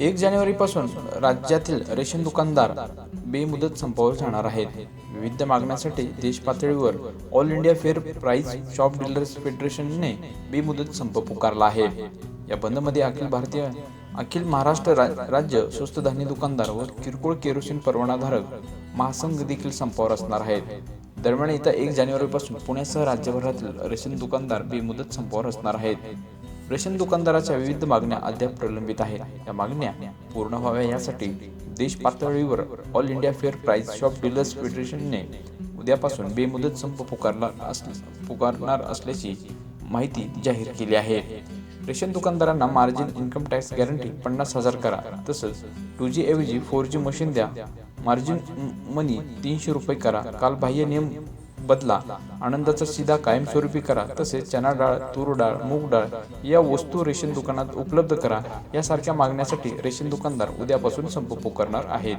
एक जानेवारीपासून राज्यातील रेशन दुकानदार बेमुदत संपावर जाणार आहेत. विविध मागण्यांसाठी देश पातळीवर all India fair price shop dealers फेडरेशनने बेमुदत संप पुकारला आहे. या बंदमध्ये अखिल भारतीय अखिल महाराष्ट्र रा- राज्य स्वस्त धान्य दुकानदार व किरकोळ केरोसिन परवानाधारक महासंघ देखील संपावर असणार आहेत. दरम्यान येत्या एक जानेवारीपासून पुण्यासह राज्यभरातील रेशन दुकानदार बेमुदत संपावर असणार आहेत. रेशन दुकानदाराच्या विविध मागण्या अद्याप प्रलंबित आहेत. या मागण्या पूर्ण व्हाव्या यासाठी देश पातळीवर all India fair price shop dealers फेडरेशनने उद्यापासून बेमुदत संप पुकारला पुकारणार असल्याची माहिती जाहीर केली आहे. रेशन दुकानदारांना मार्जिन इन्कम टॅक्स गॅरंटी पन्नास हजार करा तसंच टू जी ऐवजी फोर जी मशीन द्या. मार्जिन मनी तीनशे रुपये करा. कालबाह्य नियम बदला. आनंदाचा सीधा कायमस्वरूपी करा. तसेच चना डाळ तूर डाळ मूग डाळ या वस्तू रेशन दुकानात उपलब्ध करा. यासारख्या मागण्यासाठी रेशन दुकानदार उद्यापासून संप पुकारणार आहेत.